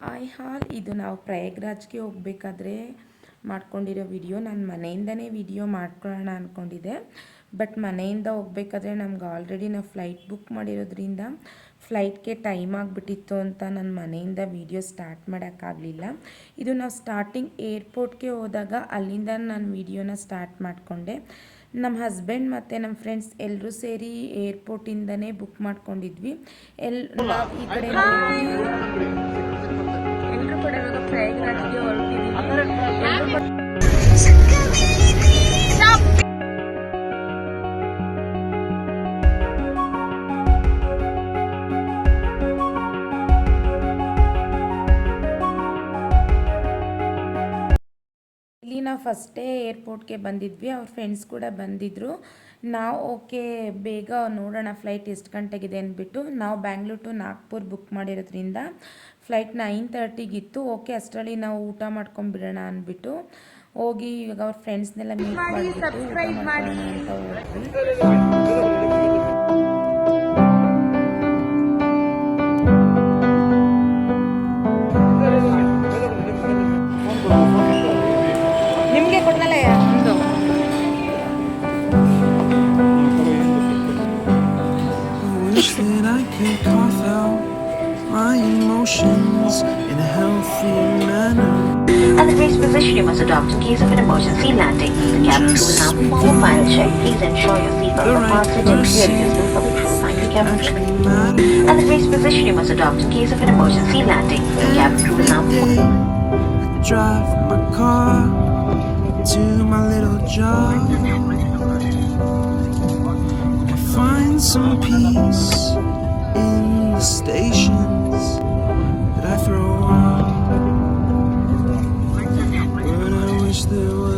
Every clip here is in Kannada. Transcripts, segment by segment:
ಹಾಯ್ ಹಾಲ್ ಇದು ನಾವು ಪ್ರಯಾಗ್ರಾಜ್ಗೆ ಹೋಗಬೇಕಾದ್ರೆ ಮಾಡ್ಕೊಂಡಿರೋ ವಿಡಿಯೋ. ನಾನು ಮನೆಯಿಂದನೇ ವಿಡಿಯೋ ಮಾಡ್ಕೊಳ್ಳೋಣ ಅಂದ್ಕೊಂಡಿದ್ದೆ ಬಟ್ ಮನೆಯಿಂದ ಹೋಗ್ಬೇಕಾದ್ರೆ ನಮ್ಗೆ ಆಲ್ರೆಡಿ ನಾವು ಫ್ಲೈಟ್ ಬುಕ್ ಮಾಡಿರೋದ್ರಿಂದ ಫ್ಲೈಟ್ಗೆ ಟೈಮ್ ಆಗಿಬಿಟ್ಟಿತ್ತು ಅಂತ ನಾನು ಮನೆಯಿಂದ ವಿಡಿಯೋ ಸ್ಟಾರ್ಟ್ ಮಾಡೋಕ್ಕಾಗಲಿಲ್ಲ. ಇದು ನಾವು ಸ್ಟಾರ್ಟಿಂಗ್ ಏರ್ಪೋರ್ಟ್ಗೆ ಹೋದಾಗ ಅಲ್ಲಿಂದ ನಾನು ವಿಡಿಯೋನ ಸ್ಟಾರ್ಟ್ ಮಾಡಿಕೊಂಡೆ. ನಮ್ಮ ಹಸ್ಬೆಂಡ್ ಮತ್ತು ನಮ್ಮ ಫ್ರೆಂಡ್ಸ್ ಎಲ್ಲರೂ ಸೇರಿ ಏರ್ಪೋರ್ಟಿಂದನೇ ಬುಕ್ ಮಾಡ್ಕೊಂಡಿದ್ವಿ. ಎಲ್ ನಾವು ಈ ಕಡೆ ಎಲ್ಲರೂ ಕೂಡ ಇವಾಗ ಪ್ರಯಾಗ್ರಾಜ್ಗೆ ಫಸ್ಟೇ ಏರ್ಪೋರ್ಟ್ಗೆ ಬಂದಿದ್ವಿ, ಅವ್ರ ಫ್ರೆಂಡ್ಸ್ ಕೂಡ ಬಂದಿದ್ದರು ನಾವು ಓಕೆ, ಬೇಗ ನೋಡೋಣ ಫ್ಲೈಟ್ ಎಷ್ಟು ಗಂಟೆಗಿದೆ ಅಂದ್ಬಿಟ್ಟು ನಾವು ಬ್ಯಾಂಗ್ಳೂರ್ ಟು ನಾಗ್ಪುರ್ ಬುಕ್ ಮಾಡಿರೋದ್ರಿಂದ ಫ್ಲೈಟ್ ನೈನ್ ತರ್ಟಿಗಿತ್ತು ಓಕೆ ಅಷ್ಟರಲ್ಲಿ ನಾವು ಊಟ ಮಾಡ್ಕೊಂಡ್ಬಿಡೋಣ ಅಂದ್ಬಿಟ್ಟು ಹೋಗಿ ಇವಾಗ ಅವ್ರ ಫ್ರೆಂಡ್ಸ್ನೆಲ್ಲ ಮೀಟ್ ಮಾಡಿಬಿಟ್ಟು ಊಟ ಹೋದ್ವಿ. A healthy manner. And the grace position you must adopt in case of an emergency landing. The cabin crew will now perform a file check. Please ensure your seatbelt are fastened and person visible for the crew behind the cabin crew. And the grace position you must adopt in case of an emergency landing. The cabin crew will now day, drive my car to my little job. I find some peace in the stations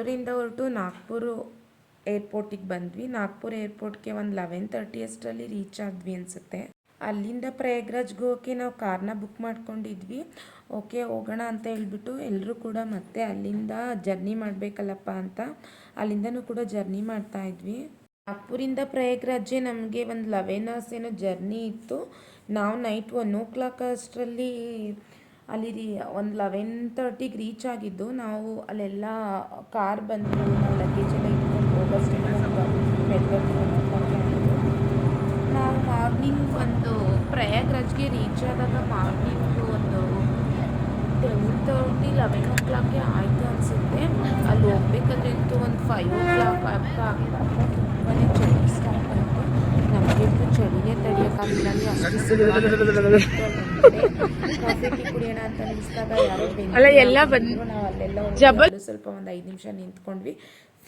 ನಾವು ಬ್ಯಾಂಗ್ಳೂರಿಂದ ಹೊರಟು ನಾಗ್ಪುರ ಏರ್ಪೋರ್ಟಿಗೆ ಬಂದ್ವಿ. ನಾಗ್ಪುರ್ ಏರ್ಪೋರ್ಟ್ಗೆ ಒಂದು ಲೆವೆನ್ ತರ್ಟಿ ಅಷ್ಟರಲ್ಲಿ ರೀಚ್ ಆದ್ವಿ ಅನಿಸುತ್ತೆ. ಅಲ್ಲಿಂದ ಪ್ರಯಾಗ್ರಾಜ್ಗೆ ಹೋಗಿ ನಾವು ಕಾರ್ನ ಬುಕ್ ಮಾಡ್ಕೊಂಡಿದ್ವಿ. ಓಕೆ, ಹೋಗೋಣ ಅಂತ ಹೇಳ್ಬಿಟ್ಟು ಎಲ್ಲರೂ ಕೂಡ ಮತ್ತೆ ಅಲ್ಲಿಂದ ಜರ್ನಿ ಮಾಡಬೇಕಲ್ಲಪ್ಪ ಅಂತ ಅಲ್ಲಿಂದನೂ ಕೂಡ ಜರ್ನಿ ಮಾಡ್ತಾ ಇದ್ವಿ. ನಾಗ್ಪುರಿಂದ ಪ್ರಯಾಗ್ರಾಜೆ ನಮಗೆ ಒಂದು ಲೆವೆನ್ ಅವರ್ಸ್ ಏನೋ ಜರ್ನಿ ಇತ್ತು. ನಾವು ನೈಟ್ ಒನ್ ಓ ಕ್ಲಾಕ್ ಅಷ್ಟರಲ್ಲಿ ಅಲ್ಲಿ ರೀ ಒಂದು ಲೆವೆನ್ ತರ್ಟಿಗೆ ರೀಚ್ ಆಗಿದ್ದು ನಾವು ಅಲ್ಲೆಲ್ಲ ಕಾರ್ ಬಂದು ನಾವು ಲಗೇಜ್ ಎಲ್ಲ ಇಟ್ಕೊಂಡು ಹೋಗೋಷ್ಟರಲ್ಲಿ ನಾವು ಮಾರ್ನಿಂಗ್ ಒಂದು ಪ್ರಯಾಗ್ರಾಜ್ಗೆ ರೀಚ್ ಆದಾಗ ಮಾರ್ನಿಂಗ್ ಒಂದು ಟೆನ್ ತರ್ಟಿ ಲೆವೆನ್ ಓ ಕ್ಲಾಕ್ಗೆ ಆಯಿತು ಅನಿಸುತ್ತೆ. ಅಲ್ಲಿ ಹೋಗ್ಬೇಕಾದ್ರೆ ಅಂತೂ ಒಂದು ಫೈವ್ ಓ ಕ್ಲಾಕ್ ಆಗ್ತಾ ಆಗ್ತಾ ತುಂಬಾ ಚಳಿ ಸ್ಟಾರ್ಟ್ ಆಯಿತು. ಚಳಿನೇ ತಡೆಯೋಕ್ಕಾಗಲಿಲ್ಲ ಅಲ್ಲಿ ಅಷ್ಟು ಕಾಫಿ ಕುಡಿಯೋಣ ಅಂತ ನಿಲ್ಸಿದಾಗ ಯಾರೋ ಅಲ್ಲ, ಎಲ್ಲ ಬಂದ್- ನಾವು ಅಲ್ಲೆಲ್ಲ ಸ್ವಲ್ಪ ಒಂದು ಐದು ನಿಮಿಷ ನಿಂತ್ಕೊಂಡ್ವಿ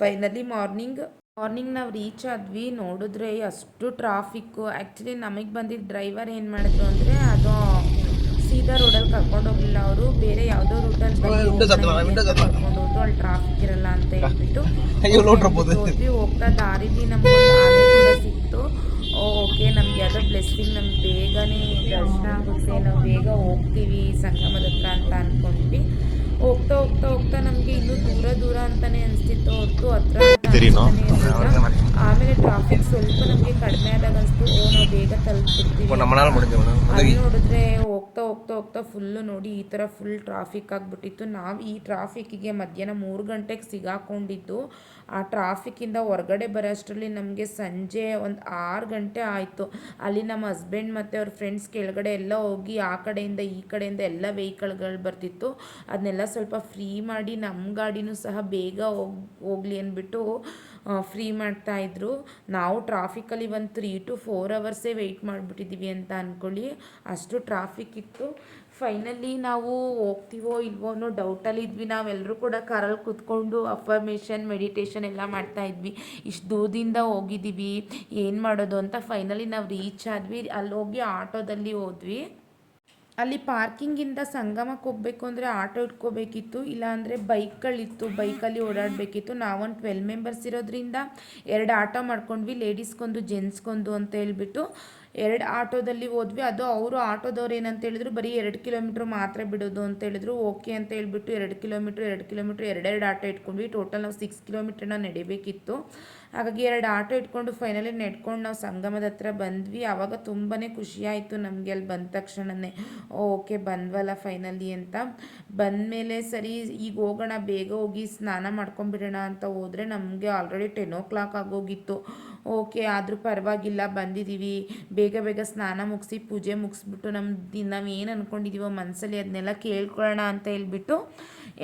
ಫೈನಲಿ ಮಾರ್ನಿಂಗ್ ಮಾರ್ನಿಂಗ್ ನಾವು ರೀಚ್ ಆದ್ವಿ. ನೋಡಿದ್ರೆ ಅಷ್ಟು ಟ್ರಾಫಿಕ್ಕು ಆ್ಯಕ್ಚುಲಿ ನಮಗೆ ಬಂದಿದ್ ಡ್ರೈವರ್ ಏನು ಮಾಡಿದ್ರು ಅಂದರೆ ಅದು ಸೀದಾ ರೋಡಲ್ಲಿ ಕರ್ಕೊಂಡು ಹೋಗಲಿಲ್ಲ ಅವರು. ಬೇರೆ ಯಾವುದೋ ರೂಟಲ್ಲಿ ಕರ್ಕೊಂಡು ಹೋದ್ರು. ಅಲ್ಲಿ ಟ್ರಾಫಿಕ್ ಇರಲ್ಲ ಅಂತ ಹೇಳ್ಬಿಟ್ಟು ಹೋಗ್ತಾ ದಾರಿಲಿ ನಮ್ಗೆ ಓಕೆ ನಮ್ಗೆ ಯಾವುದೋ ಬ್ಲೆಸ್ಸಿಂಗ್ ನಮ್ಗೆ ಬೇಗನೆ ದರ್ಶನ ಆಗುತ್ತೆ. ನಾವು ಬೇಗ ಹೋಗ್ತೀವಿ ಸಂಗಮದ ಹತ್ರ ಅಂತ ಅನ್ಕೊಂಡ್ವಿ. ಹೋಗ್ತಾ ಹೋಗ್ತಾ ಹೋಗ್ತಾ ನಮಗೆ ಇನ್ನೂ ದೂರ ದೂರ ಅಂತಾನೆ ಅನಿಸ್ತಿತ್ತು. ಹೊತ್ತು ಹತ್ರ. ಆಮೇಲೆ ಟ್ರಾಫಿಕ್ ಸ್ವಲ್ಪ ನಮಗೆ ಕಡಿಮೆ ಆದಾಗ ಅನಿಸ್ತು ಓ ನಾವು ಬೇಗ ತಲುಪಿರ್ತೀವಿ. ಅಲ್ಲಿ ನೋಡಿದ್ರೆ ಹೋಗ್ತಾ ಫುಲ್ಲು ನೋಡಿ ಈ ಥರ ಫುಲ್ ಟ್ರಾಫಿಕ್ ಆಗಿಬಿಟ್ಟಿತ್ತು. ನಾವು ಈ ಟ್ರಾಫಿಕ್ಕಿಗೆ ಮಧ್ಯಾಹ್ನ ಮೂರು ಗಂಟೆಗೆ ಸಿಗಾಕೊಂಡಿದ್ದು, ಆ ಟ್ರಾಫಿಕ್ಕಿಂದ ಹೊರಗಡೆ ಬರೋಷ್ಟರಲ್ಲಿ ನಮಗೆ ಸಂಜೆ ಒಂದು ಆರು ಗಂಟೆ ಆಯಿತು. ಅಲ್ಲಿ ನಮ್ಮ ಹಸ್ಬೆಂಡ್ ಮತ್ತು ಅವ್ರ ಫ್ರೆಂಡ್ಸ್ ಕೆಳಗಡೆ ಎಲ್ಲ ಹೋಗಿ ಆ ಕಡೆಯಿಂದ ಈ ಕಡೆಯಿಂದ ಎಲ್ಲ ವೆಹಿಕಲ್ಗಳು ಬರ್ತಿತ್ತು. ಅದನ್ನೆಲ್ಲ ಸ್ವಲ್ಪ ಫ್ರೀ ಮಾಡಿ ನಮ್ಮ ಗಾಡಿನೂ ಸಹ ಬೇಗ ಹೋಗಿ, ಹೋಗಲಿ ಅಂದ್ಬಿಟ್ಟು ಫ್ರೀ ಮಾಡ್ತಾ ಇದ್ರು. ನಾವು ಟ್ರಾಫಿಕಲ್ಲಿ ಒಂದು ತ್ರೀ ಟು ಫೋರ್ ಅವರ್ಸೇ ವೆಯ್ಟ್ ಮಾಡಿಬಿಟ್ಟಿದ್ದೀವಿ ಅಂತ ಅಂದ್ಕೊಳ್ಳಿ ಅಷ್ಟು ಟ್ರಾಫಿಕ್ ಇತ್ತು. ಫೈನಲಿ ನಾವು ಹೋಗ್ತೀವೋ ಇಲ್ವೋ ಅನ್ನೋ ಡೌಟಲ್ಲಿ ಇದ್ವಿ. ನಾವೆಲ್ಲರೂ ಕೂಡ ಕಾರಲ್ಲಿ ಕೂತ್ಕೊಂಡು ಅಫರ್ಮೇಷನ್ ಮೆಡಿಟೇಷನ್ ಎಲ್ಲ ಮಾಡ್ತಾ ಇದ್ವಿ. ಇಷ್ಟು ದೂರದಿಂದ ಹೋಗಿದ್ದೀವಿ ಏನು ಮಾಡೋದು ಅಂತ ಫೈನಲಿ ನಾವು ರೀಚ್ ಆದ್ವಿ. ಅಲ್ಲಿ ಹೋಗಿ ಆಟೋದಲ್ಲಿ ಹೋದ್ವಿ. ಅಲ್ಲಿ ಪಾರ್ಕಿಂಗಿಂದ ಸಂಗಮಕ್ಕೆ ಹೋಗ್ಬೇಕು ಅಂದರೆ ಆಟೋ ಇಟ್ಕೋಬೇಕಿತ್ತು ಇಲ್ಲಾಂದರೆ ಬೈಕ್ಗಳಿತ್ತು ಬೈಕಲ್ಲಿ ಓಡಾಡಬೇಕಿತ್ತು. ನಾವೊಂದು ಟ್ವೆಲ್ ಮೆಂಬರ್ಸ್ ಇರೋದ್ರಿಂದ ಎರಡು ಆಟೋ ಮಾಡ್ಕೊಂಡ್ವಿ, ಲೇಡೀಸ್ಗೊಂದು, ಜೆಂಟ್ಸ್ಗೊಂದು ಅಂತ ಹೇಳ್ಬಿಟ್ಟು ಎರಡು ಆಟೋದಲ್ಲಿ ಹೋದ್ವಿ. ಅದು ಅವರು ಆಟೋದವ್ರು ಏನಂತ ಹೇಳಿದ್ರು, ಬರೀ ಎರಡು ಕಿಲೋಮೀಟ್ರ್ ಮಾತ್ರ ಬಿಡೋದು ಅಂತ ಹೇಳಿದ್ರು. ಓಕೆ ಅಂತ ಹೇಳ್ಬಿಟ್ಟು ಎರಡು ಕಿಲೋಮೀಟ್ರ್ ಎರಡು ಕಿಲೋಮೀಟ್ರ್ ಎರಡೆರಡು ಆಟೋ ಇಟ್ಕೊಂಡ್ವಿ. ಟೋಟಲ್ ನಾವು ಸಿಕ್ಸ್ ಕಿಲೋಮೀಟ್ರನ್ನ ನಡಿಬೇಕಿತ್ತು. ಹಾಗಾಗಿ ಎರಡು ಆಟೋ ಇಟ್ಕೊಂಡು ಫೈನಲಿ ನೆಡ್ಕೊಂಡು ನಾವು ಸಂಗಮದ ಹತ್ರ ಬಂದ್ವಿ. ಆವಾಗ ತುಂಬಾ ಖುಷಿಯಾಯಿತು ನಮಗೆ ಅಲ್ಲಿ ಬಂದ ತಕ್ಷಣನೇ. ಓಕೆ, ಬಂದ್ವಲ್ಲ ಫೈನಲಿ ಅಂತ. ಬಂದಮೇಲೆ ಸರಿ, ಈಗ ಹೋಗೋಣ, ಬೇಗ ಹೋಗಿ ಸ್ನಾನ ಮಾಡ್ಕೊಂಬಿಡೋಣ ಅಂತ ಹೋದರೆ ನಮಗೆ ಆಲ್ರೆಡಿ ಟೆನ್ ಓ ಕ್ಲಾಕ್ ಆಗೋಗಿತ್ತು. ಓಕೆ, ಆದರೂ ಪರವಾಗಿಲ್ಲ ಬಂದಿದ್ದೀವಿ ಬೇಗ ಬೇಗ ಸ್ನಾನ ಮುಗಿಸಿ, ಪೂಜೆ ಮುಗಿಸ್ಬಿಟ್ಟು ನಮ್ಮ ನಾವು ಏನು ಅಂದ್ಕೊಂಡಿದ್ದೀವೋ ಮನಸ್ಸಲ್ಲಿ ಅದನ್ನೆಲ್ಲ ಕೇಳ್ಕೊಳ್ಳೋಣ ಅಂತ ಹೇಳ್ಬಿಟ್ಟು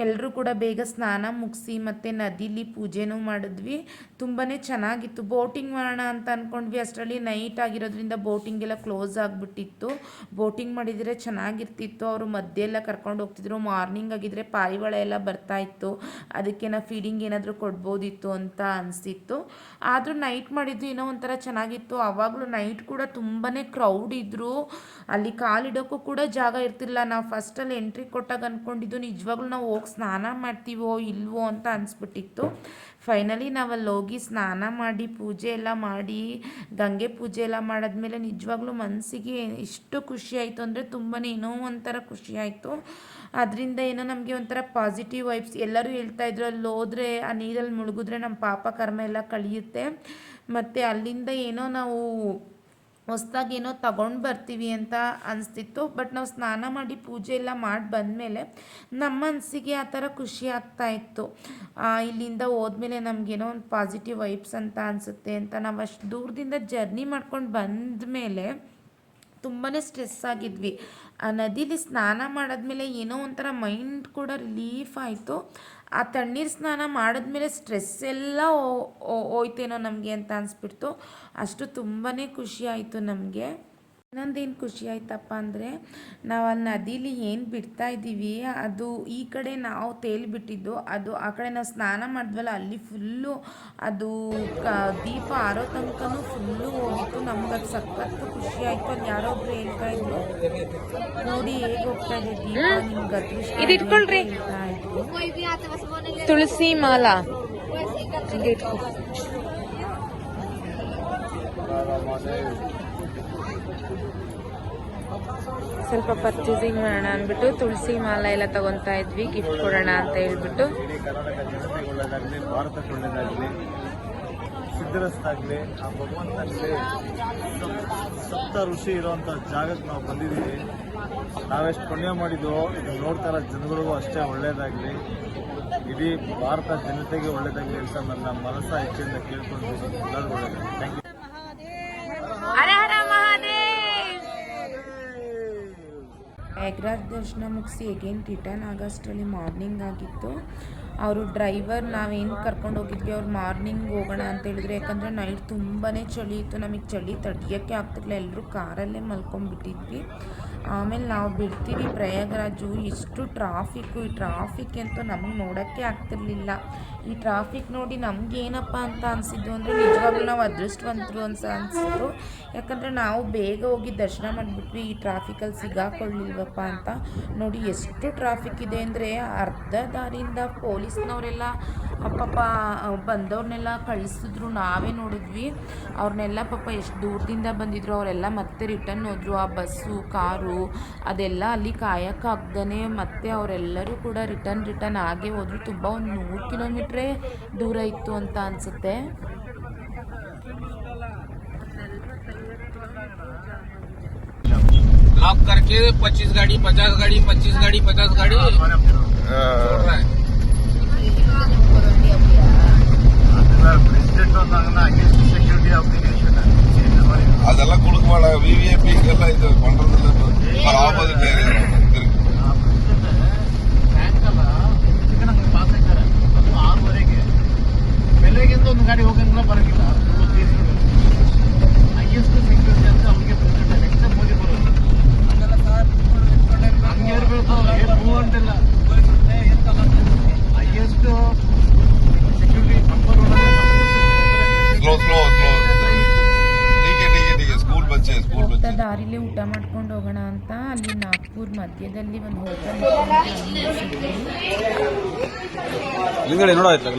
ಎಲ್ಲರೂ ಕೂಡ ಬೇಗ ಸ್ನಾನ ಮುಗಿಸಿ ಮತ್ತು ನದಿಲಿ ಪೂಜೆನೂ ಮಾಡಿದ್ವಿ. ತುಂಬಾ ಚೆನ್ನಾಗಿತ್ತು. ಬೋಟಿಂಗ್ ಮಾಡೋಣ ಅಂತ ಅಂದ್ಕೊಂಡ್ವಿ ಅಷ್ಟರಲ್ಲಿ ನೈಟ್ ಆಗಿರೋದ್ರಿಂದ ಬೋಟಿಂಗೆಲ್ಲ ಕ್ಲೋಸ್ ಆಗಿಬಿಟ್ಟಿತ್ತು. ಬೋಟಿಂಗ್ ಮಾಡಿದರೆ ಚೆನ್ನಾಗಿರ್ತಿತ್ತು. ಅವರು ಮಧ್ಯೆ ಎಲ್ಲ ಕರ್ಕೊಂಡು ಹೋಗ್ತಿದ್ರು. ಮಾರ್ನಿಂಗ್ ಆಗಿದ್ರೆ ಪಾರಿವಾಳ ಎಲ್ಲ ಬರ್ತಾ ಇತ್ತು. ಅದಕ್ಕೆ ನಾವು ಫೀಡಿಂಗ್ ಏನಾದರೂ ಕೊಡ್ಬೋದಿತ್ತು ಅಂತ ಅನಿಸಿತ್ತು. ಆದರೂ ನೈಟ್ ಮಾಡಿದ್ದು ಏನೋ ಒಂಥರ ಚೆನ್ನಾಗಿತ್ತು. ಆವಾಗಲೂ ನೈಟ್ ಕೂಡ ತುಂಬಾ ಕ್ರೌಡ್ ಇದ್ದರು ಅಲ್ಲಿ ಕಾಲಿಡೋಕ್ಕೂ ಕೂಡ ಜಾಗ ಇರ್ತಿಲ್ಲ ನಾವು ಫಸ್ಟಲ್ಲಿ ಎಂಟ್ರಿ ಕೊಟ್ಟಾಗ ಅಂದ್ಕೊಂಡಿದ್ದು ನಿಜವಾಗ್ಲೂ ನಾವು ಹೋಗಿ ಸ್ನಾನ ಮಾಡ್ತೀವೋ ಇಲ್ವೋ ಅಂತ ಅನಿಸ್ಬಿಟ್ಟಿತ್ತು. ಫೈನಲಿ ನಾವಲ್ಲಿ ಹೋಗಿ ಸ್ನಾನ ಮಾಡಿ, ಪೂಜೆ ಎಲ್ಲ ಮಾಡಿ, ಗಂಗೆ ಪೂಜೆ ಎಲ್ಲ ಮಾಡಿದ್ಮೇಲೆ ನಿಜವಾಗ್ಲೂ ಮನಸ್ಸಿಗೆ ಎಷ್ಟು ಖುಷಿ ಆಯಿತು ಅಂದರೆ ತುಂಬಾ ಏನೋ ಒಂಥರ ಖುಷಿ ಆಯಿತು. ಅದರಿಂದ ಏನೋ ನಮಗೆ ಒಂಥರ ಪಾಸಿಟಿವ್ ವೈಬ್ಸ್ ಎಲ್ಲರೂ ಹೇಳ್ತಾ ಇದ್ರು, ಅಲ್ಲಿ ಹೋದರೆ ಆ ನೀರಲ್ಲಿ ಮುಳುಗಿದ್ರೆ ನಮ್ಮ ಪಾಪ ಕರ್ಮ ಎಲ್ಲ ಕಳಿಯುತ್ತೆ. ಮತ್ತು ಅಲ್ಲಿಂದ ಏನೋ ನಾವು ಹೊಸ್ದಾಗಿ ಏನೋ ತಗೊಂಡು ಬರ್ತೀವಿ ಅಂತ ಅನಿಸ್ತಿತ್ತು. ಬಟ್ ನಾವು ಸ್ನಾನ ಮಾಡಿ ಪೂಜೆ ಎಲ್ಲ ಮಾಡಿ ಬಂದಮೇಲೆ ನಮ್ಮ ಮನಸ್ಸಿಗೆ ಆ ಥರ ಖುಷಿ ಆಗ್ತಾ ಇತ್ತು. ಇಲ್ಲಿಂದ ಹೋದ್ಮೇಲೆ ನಮಗೇನೋ ಒಂದು ಪಾಸಿಟಿವ್ ವೈಬ್ಸ್ ಅಂತ ಅನಿಸುತ್ತೆ ಅಂತ ನಾವು ಅಷ್ಟು ದೂರದಿಂದ ಜರ್ನಿ ಮಾಡ್ಕೊಂಡು ಬಂದ ಮೇಲೆ ತುಂಬಾ ಸ್ಟ್ರೆಸ್ ಆಗಿದ್ವಿ. ಆ ನದೀಲಿ ಸ್ನಾನ ಮಾಡಿದ್ಮೇಲೆ ಏನೋ ಒಂಥರ ಮೈಂಡ್ ಕೂಡ ರಿಲೀಫ್ ಆಯಿತು. ಆ ತಣ್ಣೀರು ಸ್ನಾನ ಮಾಡಿದ್ಮೇಲೆ ಸ್ಟ್ರೆಸ್ ಎಲ್ಲ ಹೋಯ್ತೇನೋ ನಮಗೆ ಅಂತ ಅನಿಸ್ಬಿಡ್ತು. ಅಷ್ಟು ತುಂಬಾ ಖುಷಿ ಆಯಿತು ನಮಗೆ. ಇನ್ನೊಂದೇನು ಖುಷಿ ಆಯ್ತಪ್ಪ ಅಂದರೆ ನಾವು ಅಲ್ಲಿ ನದೀಲಿ ಏನು ಬಿಡ್ತಾ ಇದ್ದೀವಿ ಅದು ಈ ಕಡೆ ನಾವು ತೇಲ್ಬಿಟ್ಟಿದ್ದು ಅದು ಆ ಕಡೆ ನಾವು ಸ್ನಾನ ಮಾಡಿದ್ವಲ್ಲ ಅಲ್ಲಿ ಫುಲ್ಲು ಅದು ಕ ದೀಪ ಆರೋ ತನಕನೂ ಫುಲ್ಲು ಹೋಗಿತ್ತು. ನಮ್ಗೆ ಅದು ಸಖತ್ತು ಖುಷಿ ಆಯಿತು. ಅಲ್ಲಿ ಯಾರೋ ಒಬ್ರು ಹೇಳ್ತಾ ಇದ್ರು. ನೋಡಿ ಹೇಗೆ ಹೋಗ್ತಾ ಇದೆ ದೀಪ ನಿಮ್ಗೆ ಅದೃಷ್ಟ ಇದು ಇಟ್ಕೊಳ್ರಿ. ಹೇಳ್ತಾ ತುಳಸಿ ಮಾಲಾ. ಹಿಂಗೆ ಇಟ್ಕೊ. ಸ್ವಲ್ಪ ಪರ್ಚೇಸಿಂಗ್ ಮಾಡೋಣ ಅಂದ್ಬಿಟ್ಟು ತುಳಸಿ ಮಾಲ ಎಲ್ಲ ತಗೊಂತಾ ಇದ್ವಿ ಗಿಫ್ಟ್ ಕೊಡೋಣ ಅಂತ ಹೇಳ್ಬಿಟ್ಟು. ಸಿದ್ಧರಸ್ತಾಗ್ಲಿ, ಆ ಭಗವಂತನಲ್ಲಿ ಸಪ್ತ ಋಷಿ ಇರೋವಂಥ ಜಾಗಕ್ಕೆ ನಾವು ಬಂದಿದ್ದೀವಿ. ನಾವೆಷ್ಟು ಪುಣ್ಯ ಮಾಡಿದ್ವೋ ಇದು ನೋಡ್ತಾ ಇರೋ ಜನಗಳಿಗೂ ಅಷ್ಟೇ ಒಳ್ಳೇದಾಗಲಿ. ಇಡೀ ಭಾರತ ಜನತೆಗೆ ಒಳ್ಳೇದಾಗಲಿ ಅಂತ ನನ್ನ ಮನಸ್ಸ ಹೆಚ್ಚಿಂದ ಕೇಳ್ಕೊಂಡು ಎಲ್ಲರಿಗೂ ಒಳ್ಳೇದಾಗಲಿ. ಥ್ಯಾಂಕ್ ಯು ಪ್ರಯಾಗ್ರಾಜ್ ದರ್ಶನ ಮುಗಿಸಿ ಎಗೇನ್ ರಿಟರ್ನ್ ಆಗೋಷ್ಟರಲ್ಲಿ ಮಾರ್ನಿಂಗ್ ಆಗಿತ್ತು. ಅವರು ಡ್ರೈವರ್ ನಾವೇನು ಕರ್ಕೊಂಡು ಹೋಗಿದ್ವಿ, ಅವ್ರು ಮಾರ್ನಿಂಗ್ ಹೋಗೋಣ ಅಂತ ಹೇಳಿದ್ರು. ಯಾಕಂದರೆ ನೈಟ್ ತುಂಬಾ ಚಳಿ ಇತ್ತು. ನಮಗೆ ಚಳಿ ತಡಿಯೋಕ್ಕೆ ಆಗ್ತಿರಲಿಲ್ಲ. ಎಲ್ಲರೂ ಕಾರಲ್ಲೇ ಮಲ್ಕೊಂಡ್ಬಿಟ್ಟಿದ್ವಿ ಆಮೇಲೆ ನಾವು ಬಿಡ್ತೀವಿ ಪ್ರಯಾಗ್ರಾಜು. ಇಷ್ಟು ಟ್ರಾಫಿಕ್ಕು ಈ ಟ್ರಾಫಿಕ್ ಅಂತೂ ನಮಗೆ ನೋಡೋಕ್ಕೆ ಆಗ್ತಿರ್ಲಿಲ್ಲ. ಈ ಟ್ರಾಫಿಕ್ ನೋಡಿ ನಮ್ಗೆ ಏನಪ್ಪ ಅಂತ ಅನಿಸಿದ್ದು ಅಂದರೆ ನಿಜವಾಗ್ಲೂ ನಾವು ಅದೃಷ್ಟವಂತರು ಅಂತ ಅನಿಸಿದ್ರು. ಯಾಕಂದರೆ ನಾವು ಬೇಗ ಹೋಗಿ ದರ್ಶನ ಮಾಡಿಬಿಟ್ವಿ, ಈ ಟ್ರಾಫಿಕಲ್ಲಿ ಸಿಗಾಕೊಳ್ಳಿಲ್ವಪ್ಪ ಅಂತ. ನೋಡಿ ಎಷ್ಟು ಟ್ರಾಫಿಕ್ ಇದೆ ಅಂದರೆ ಅರ್ಧ ದಾರಿಯಿಂದ ಪೊಲೀಸ್ನವರೆಲ್ಲ ಪಾಪ ಬಂದವ್ರನ್ನೆಲ್ಲ ಕಳಿಸಿದ್ರು. ನಾವೇ ನೋಡಿದ್ವಿ. ಅವ್ರನ್ನೆಲ್ಲ ಪಾಪ ಎಷ್ಟು ದೂರದಿಂದ ಬಂದಿದ್ರು, ಅವರೆಲ್ಲ ಮತ್ತೆ ರಿಟರ್ನ್ ಹೋದ್ರು. ಆ ಬಸ್ಸು, ಕಾರು ಅದೆಲ್ಲ ಅಲ್ಲಿ ಕಾಯಕ್ಕಾಗ್ದೇ ಮತ್ತೆ ಅವರೆಲ್ಲರೂ ಕೂಡ ರಿಟರ್ನ್ ರಿಟರ್ನ್ ಆಗೇ ಹೋದ್ರು. ತುಂಬ ಒಂದು ನೂರು ಕಿಲೋಮೀಟ್ರೇ ಬಿಟ್ಟರೆ ದೂರ ಇತ್ತು ಅಂತ ಅನಿಸುತ್ತೆ. लॉक करके पच्चीस गाड़ी पचास गाड़ी पच्चीस गाड़ी पचास गाड़ी अदाला कुछ वीवीएपी के लिए पड़ रहा है आप ಗದಗಿಂದ ಒಂದು ಗಾಡಿ ಹೋಗಂಗಿಲ್ಲ ಬರೋಂಗಿಲ್ಲ ಹೈಯೆಸ್ಟ್ ಸೆಕ್ಯೂರಿಟಿ ಅಂತ ಅವ್ರಿಗೆ ಪ್ರೆಸಿಡೆಂಟ್ ನೆಕ್ಸ್ಟ್ ಮೋದಿ ಬರೋದು. ಇರಬೇಕು. ಹೈಯೆಸ್ಟ್ ಸೆಕ್ಯೂರಿಟಿ ದಾರಿಲೇ ಊಟ ಮಾಡ್ಕೊಂಡು ಹೋಗೋಣ ಅಂತ ಅಲ್ಲಿ ನಾಗ್ಪುರ್ ಮಧ್ಯದಲ್ಲಿ ಒಂದು ಹೋಟೆಲ್ ನೋಡಾಯ್ತು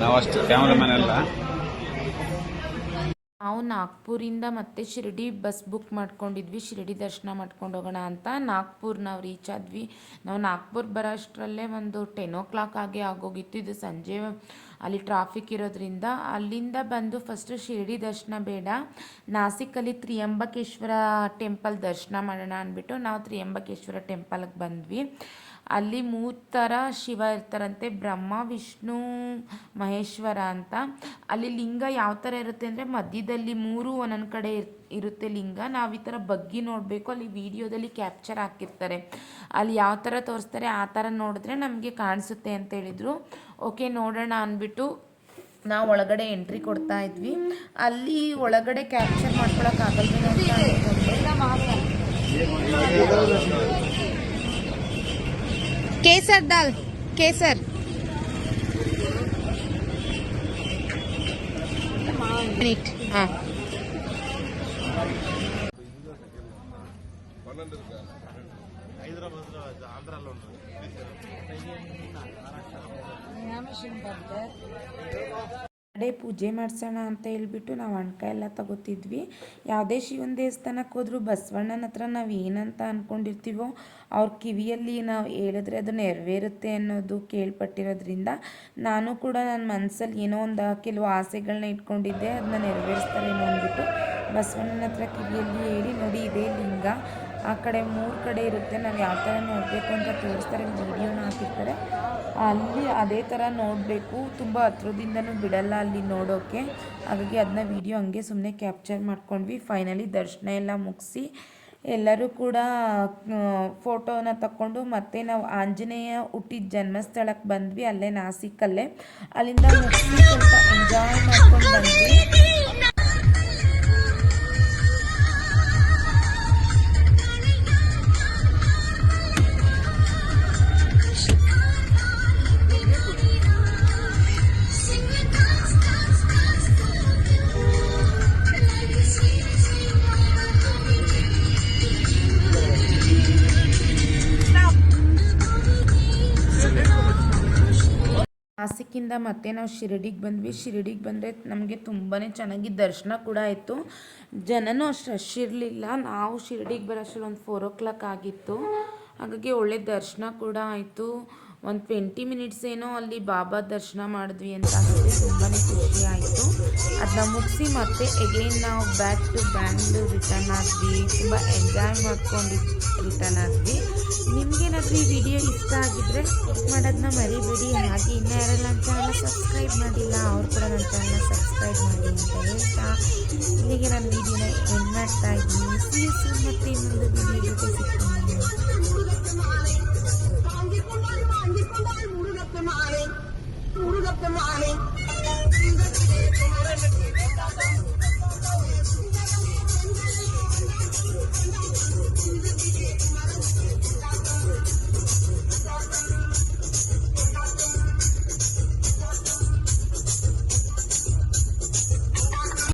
ನಾವಷ್ಟು ಕ್ಯಾಮ್ರಾಮನ್ ಎಲ್ಲ ನಾವು ನಾಗ್ಪುರಿಂದ ಮತ್ತೆ ಶಿರಡಿ ಬಸ್ ಬುಕ್ ಮಾಡ್ಕೊಂಡಿದ್ವಿ. ಶಿರಡಿ ದರ್ಶನ ಮಾಡ್ಕೊಂಡು ಹೋಗೋಣ ಅಂತ. ನಾಗ್ಪುರ್ ನಾವು ರೀಚ್ ಆದ್ವಿ. ನಾವು ನಾಗ್ಪುರ್ ಬರೋ ಅಷ್ಟರಲ್ಲೇ ಒಂದು ಟೆನ್ ಓ ಕ್ಲಾಕ್ ಆಗಿ ಆಗೋಗಿತ್ತು. ಇದು ಸಂಜೆ ಅಲ್ಲಿ ಟ್ರಾಫಿಕ್ ಇರೋದ್ರಿಂದ. ಅಲ್ಲಿಂದ ಬಂದು ಫಸ್ಟು ಶಿರಡಿ ದರ್ಶನ ಬೇಡ. ನಾಸಿಕಲ್ಲಿ ತ್ರಿಯಂಬಕೇಶ್ವರ ಟೆಂಪಲ್ ದರ್ಶನ ಮಾಡೋಣ ಅಂದ್ಬಿಟ್ಟು ನಾವು ತ್ರಿಯಂಬಕೇಶ್ವರ ಟೆಂಪಲ್ಗೆ ಬಂದ್ವಿ. ಅಲ್ಲಿ ಮೂರು ಥರ ಶಿವ ಇರ್ತಾರಂತೆ, ಬ್ರಹ್ಮ, ವಿಷ್ಣು, ಮಹೇಶ್ವರ ಅಂತ. ಅಲ್ಲಿ ಲಿಂಗ ಯಾವ ಥರ ಇರುತ್ತೆ ಅಂದರೆ ಮಧ್ಯದಲ್ಲಿ ಮೂರು ಒಂದೊಂದು ಕಡೆ ಇರ್, ಇರುತ್ತೆ ಲಿಂಗ. ನಾವು ಈ ಥರ ಬಗ್ಗಿ ನೋಡಬೇಕು, ಅಲ್ಲಿ ವಿಡಿಯೋದಲ್ಲಿ ಕ್ಯಾಪ್ಚರ್ ಹಾಕಿರ್ತಾರೆ. ಅಲ್ಲಿ ಯಾವ ಥರ ತೋರಿಸ್ತಾರೆ, ಆ ಥರ ನೋಡಿದ್ರೆ ನಮಗೆ ಕಾಣಿಸುತ್ತೆ ಅಂತ ಹೇಳಿದರು. ಓಕೆ, ನೋಡೋಣ ಅಂದ್ಬಿಟ್ಟು ನಾವು ಒಳಗಡೆ ಎಂಟ್ರಿ ಕೊಡ್ತಾ ಇದ್ವಿ. ಅಲ್ಲಿ ಒಳಗಡೆ ಕ್ಯಾಪ್ಚರ್ ಮಾಡ್ಕೊಳಕ್ಕಾಗಲ್ಲ ಅಂತ केसर दाल केसर। हाँ। ಪೂಜೆ ಮಾಡಿಸೋಣ ಅಂತ ಹೇಳ್ಬಿಟ್ಟು ನಾವು ಅಣ್ಕ ಎಲ್ಲ ತಗೋತಿದ್ವಿ. ಯಾವುದೇ ಶಿವನ ದೇವಸ್ಥಾನಕ್ಕೆ ಹೋದರೂ ಬಸವಣ್ಣನ ಹತ್ರ ನಾವು ಏನಂತ ಅಂದ್ಕೊಂಡಿರ್ತೀವೋ ಅವ್ರ ಕಿವಿಯಲ್ಲಿ ನಾವು ಹೇಳಿದ್ರೆ ಅದು ನೆರವೇರುತ್ತೆ ಅನ್ನೋದು ಕೇಳ್ಪಟ್ಟಿರೋದ್ರಿಂದ ನಾನು ಕೂಡ ನನ್ನ ಮನಸ್ಸಲ್ಲಿ ಏನೋ ಒಂದು ಕೆಲವು ಆಸೆಗಳನ್ನ ಇಟ್ಕೊಂಡಿದ್ದೆ ಅದನ್ನ ನೆರವೇರಿಸ್ತಾರೇನೋ ಅಂದ್ಬಿಟ್ಟು ಬಸವಣ್ಣನ ಹತ್ರ ಕಿವಿಯಲ್ಲಿ ಹೇಳಿ ನೋಡಿ, ಇದೇ ಲಿಂಗ. ಆ ಕಡೆ ಮೂರು ಕಡೆ ಇರುತ್ತೆ. ನಾವು ಯಾವ ಥರ ನೋಡಬೇಕು ಅಂತ ತೋರಿಸ್ತಾರೆ. ವಿಡಿಯೋನ ಹಾಕಿರ್ತಾರೆ. ಅಲ್ಲಿ ಅದೇ ಥರ ನೋಡಬೇಕು. ತುಂಬ ಹತ್ರದಿಂದನೂ ಬಿಡಲ್ಲ ಅಲ್ಲಿ ನೋಡೋಕ್ಕೆ ಹಾಗಾಗಿ ಅದನ್ನ ವಿಡಿಯೋ ಹಂಗೆ ಸುಮ್ಮನೆ ಕ್ಯಾಪ್ಚರ್ ಮಾಡ್ಕೊಂಡ್ವಿ. ಫೈನಲಿ ದರ್ಶನ ಎಲ್ಲ ಮುಗಿಸಿ ಎಲ್ಲರೂ ಕೂಡ ಫೋಟೋನ ತಕ್ಕೊಂಡು ಮತ್ತೆ ನಾವು ಆಂಜನೇಯ ಹುಟ್ಟಿದ ಜನ್ಮಸ್ಥಳಕ್ಕೆ ಬಂದ್ವಿ. ಅಲ್ಲೇ ನಾಸಿಕಲ್ಲೇ. ಅಲ್ಲಿಂದ ಮುಗಿಸಿ ಸ್ವಲ್ಪ ಎಂಜಾಯ್ ಮಾಡ್ಕೊಂಡು ಬಂದ್ವಿ. ನಾಸಿಕ್ಕಿಂದ ಮತ್ತೆ ನಾವು ಶಿರಡಿಗೆ ಬಂದ್ವಿ. ಶಿರಡಿಗೆ ಬಂದರೆ ನಮಗೆ ತುಂಬಾ ಚೆನ್ನಾಗಿ ದರ್ಶನ ಕೂಡ ಆಯಿತು. ಜನನೂ ಅಷ್ಟು ರಶ್ ಇರಲಿಲ್ಲ. ನಾವು ಶಿರಡಿಗೆ ಬರೋಷ್ಟ್ರಲ್ಲಿ ಒಂದು ಫೋರ್ ಓ ಕ್ಲಾಕ್ ಆಗಿತ್ತು. ಹಾಗಾಗಿ ಒಳ್ಳೆ ದರ್ಶನ ಕೂಡ ಆಯಿತು. ಒಂದು ಟ್ವೆಂಟಿ ಮಿನಿಟ್ಸ್ ಏನೋ ಅಲ್ಲಿ ಬಾಬಾ ದರ್ಶನ ಮಾಡಿದ್ವಿ ಅಂತ ಹೇಳಿ ತುಂಬಾ ಖುಷಿ ಆಯಿತು. ಅದನ್ನ ಮುಗಿಸಿ ಮತ್ತೆ ಎಗೈನ್ ನಾವು ಬ್ಯಾಕ್ ಟು ಬ್ಯಾಂಗ್ಳೂರ್ ರಿಟರ್ನ್ ಆದ್ವಿ. ತುಂಬ ಎಂಜಾಯ್ ಮಾಡ್ಕೊಂಡು ರಿಟರ್ನ್ ಆದ್ವಿ. ನಿಮ್ಗೇನಾದರೂ ಈ ವಿಡಿಯೋ ಇಷ್ಟ ಆಗಿದ್ರೆ ಲೈಕ್ ಮಾಡೋದನ್ನ ಮರಿಬೇಡಿ. ಹಾಗೆ ಇನ್ನೂ ಯಾರಲ್ಲ ಅಂತ ಚಾನಲ್ ಸಬ್ಸ್ಕ್ರೈಬ್ ಮಾಡಿಲ್ಲ, ಅವ್ರು ಕೂಡ ನನ್ನ ಚಾನಲ್ನ ಸಬ್ಸ್ಕ್ರೈಬ್ ಮಾಡಿ ಅಂತ ಹೇಳ್ತಾ ಇಲ್ಲಿಗೆ ನಾನು ವಿಡಿಯೋನ ಎಂಡ್ ಮಾಡ್ತಾ ಇದ್ದೀನಿ. ಸಿ ಮತ್ತೆ ಇನ್ನೊಂದು ವಿಡಿಯೋ ಜೊತೆ ಸಿಗ್ತೀನಿ. कोणाला मागितलं मूड गप्पम आहे मूड